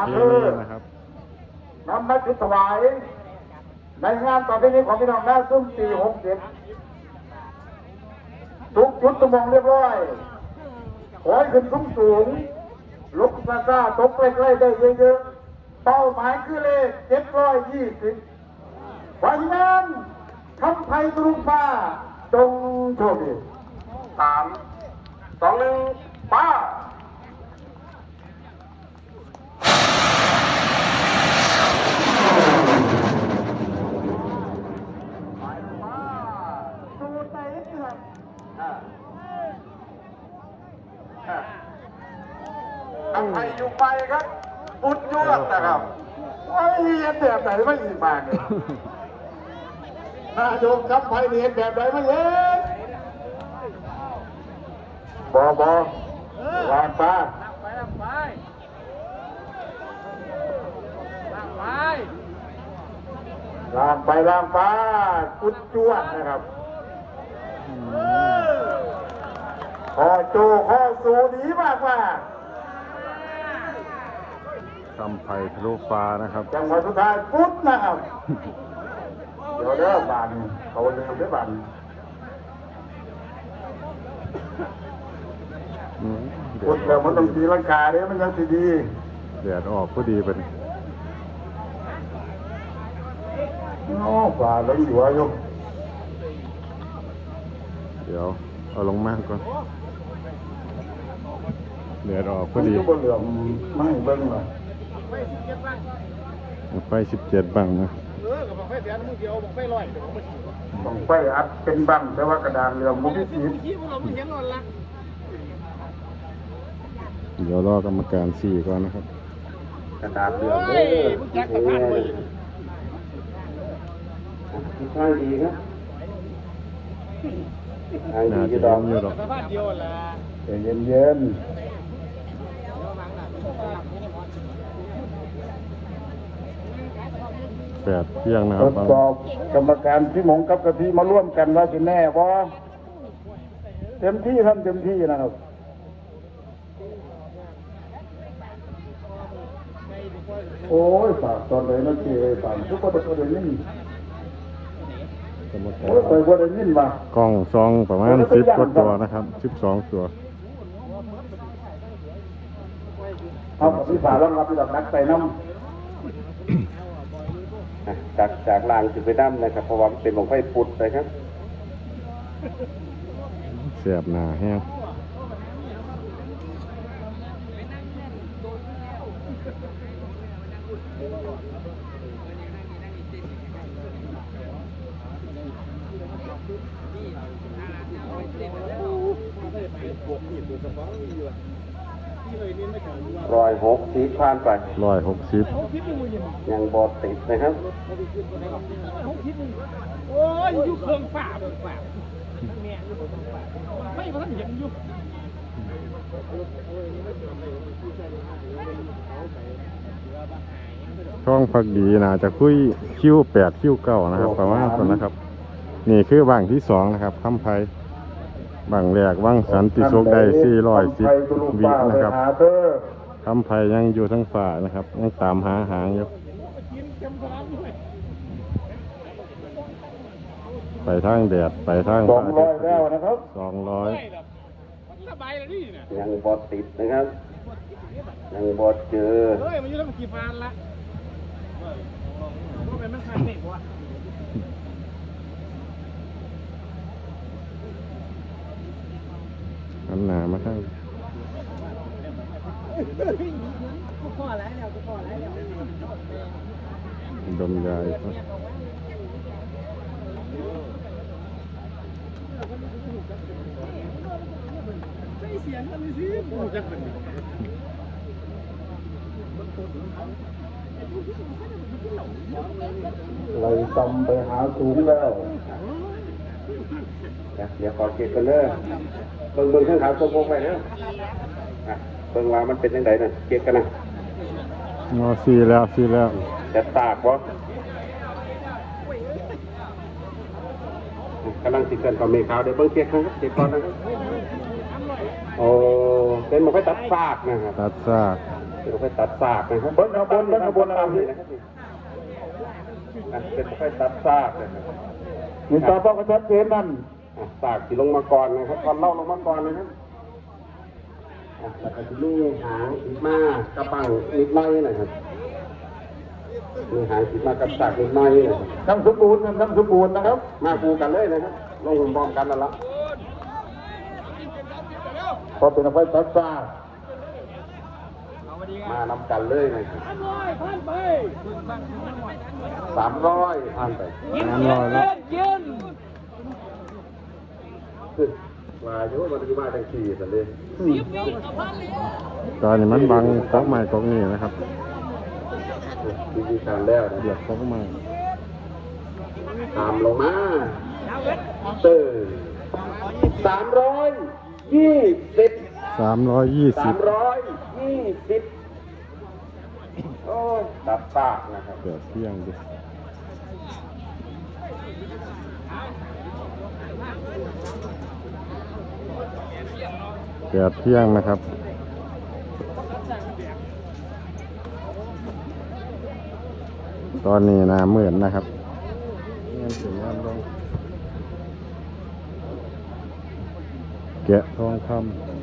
ประเพณีนะครับนำมาจุดถวาย ในงานต่อไปนี้ของพี่น้องหน้าซุ้มปีหกเจ็ดทุกจุดตมองเรียบร้อยขอให้ขึ้นสูงสูง ลุกซาซาตกใกล้ๆได้เยอะๆเป้าหมายคือเลขเจ็ดร้อยยี่สิบวันนั้นคำไทยตรุงฟ้าจงโชคดีสามสองหนึ่งป้า สูด ไปนิดนึงครับอ่าอ่าทางไทยอยู่ไปครับปุดยวดนะครับไอ้เรียนแบบไหนไม่อีกมากเนี่ยนายกครับไทยเรียนแบบไหนไม่เห็นบอบอวางป้าไปลำไปลำไปลามไปลามป้าปุดจวดนะครับ ขอโจขอสูดีมากมากคำไผ่ทะลุฟ้านะครับๆจังหวะสุดท้ายปุ๊ดนะครับ เดี๋ยวเด้อบานเขาเรียกได้อบานอืมเดืปุ๊อดดแล้วมันต้องตีลังกาเนี่ยมันยังสิดีเดือดออกพอดีเป็นโอ้ฝ่าเหลืองอยู่อายุเดี๋ยว เอาลงมาก่อนเดือดออกพอดีมันก็บ่เหลื่อมไม่เบิ่งเลยไฟสิบเจ็ดบังนะเออกับบอกไฟแสนมึงเดียวบอกไฟลอยเดี๋ยวผมไปขี่ต้องไปอัดเป็นบังแต่ว่ากระดานเหลื่อมมุกที่สีขี่พวกเราไม่เห็นหรอกละเดี๋ยวรอกรรมการสี่ก่อนนะครับ กระดานเหลื่อมเฮ้ยมึงจักสะพานไปใช่ดีครับ ทางดีจะดอกเย็นอยู่หรอกสะพานเยวแหละใจเย็นแปดเที่ยงนะคทรับดสอบกรรมการพี่หมงกับกะทิมาร่วมกันว่าสิแน่บ่เต็มที่ทำเต็มที่นะครับโอ้ยฝากตอนไหนนะเจฝากทุกคนก็ได้ยิน กรรมกาโอ้ยไปรก็ได้ยินมากล้องซองประมาณสิบกว่าตัวนะครับสิบสองตัวเอากับพี่สาวรองรับพี่ดอกนักใส่น้จากจากลางจุดไปน้ำนะครับเพราะว่ามันเป็นของไฟปุดนะครับเสียบหนาแห้ง รอยหกสีผ่านไปร้อยหกสิบยังบอดติดนะครับโอ้ยอยู่เครื่องฝ่าเบิกฝ่าแม่อยู่เครื่องฝ่าไม่มาท่านเห็นอยู่ ช่องพักดีนะจะคุยคิวแปดคิวเก้านะครับประมาณคนนะครับ นี่คือบังที่สองนะครับคำไพ่บังแรกวังำสันติสุขได้สี่ร้อยสิบไปตุลุวิป้าไปนะครับหาเธอคำไพ่ยังอยู่ทั้งฝ่านะครับยังตามหาหางอยู่กินเต็มสนามด้วยไปทางแดดไปทางสองร้อยแล้วนะครับสองร้อยไม่หรอกสบายเลยนี่นะยังบอดติดนะครับยังบอดเจอเฮ้ยมันอยู่แล้วมันกี่ฟานละว่ามันมันขาดเด็กวะ อัน หนามาทางกูพอแล้วเดี๋ยวกูพอแล้วดมยาอีกครับใช้เสียงกันเลยสิกูจักเป็นเลยตำไปหาสูงแล้ว เดี๋ยวขอเก็บกันเด้อเบิ่งเบิ่งข้างขาวโค้งๆไปเด้ออะเบิ่งว่ามันเป็นยังไงนะเก็บกันนะงอซีแล้วซีแล้วจะตากบ่กำลังติดกันกับเมฆาวเดี๋ยวเบิ่งเก็บกันครับเก็บก่อนนะครับโอ้เป็นหมันก็ตัดซากนะครับตัดซากอเดี๋ยวไปตัดซากนะครับบนเอาบนบนเอาบนเอานี่นะครับนี่อะเป็นไปตัดซากเลยนะครับ มีตาป้องกระชับเจนนั่นอะซากที่ลงมาก่อนนะครับก่อนเล่าลงมาก่อนเลยนะอะแล้วก็จะมีหางติดมากระปังนิดหน้อยนะครับมีหางติดมากับซากนิดหน้อยนะครับทั้งสมบูรณ์ทั้งสมบูรณ์นะครับ มาคูกันเลยนะครับลงพร้อมกันนั่นละพอเป็นไฟตัดซ่า มานำกันเลยนะครับร้อยพันไปสามร้อยผ่านไปยินเย็นเย็นเย็นขึ้นมาโยมันคือมาจังสี่สันเลยตอนนี้มันบังก๊อกไม้ก๊อกนี่นะครับวิธีการแล้วนะเดือดก๊อกไม้ตามลงมาเตอร์สามร้อยยี่สิบสามร้อยยี่สาสิมบร้อยยี่สิบ โอ้ยตับปากนะครับเดือดเที่ยงดิเดือดเที่ยงนะครับตอนนี้นาเหมือนนะครับเงินถึงงานลงแกะทองคำ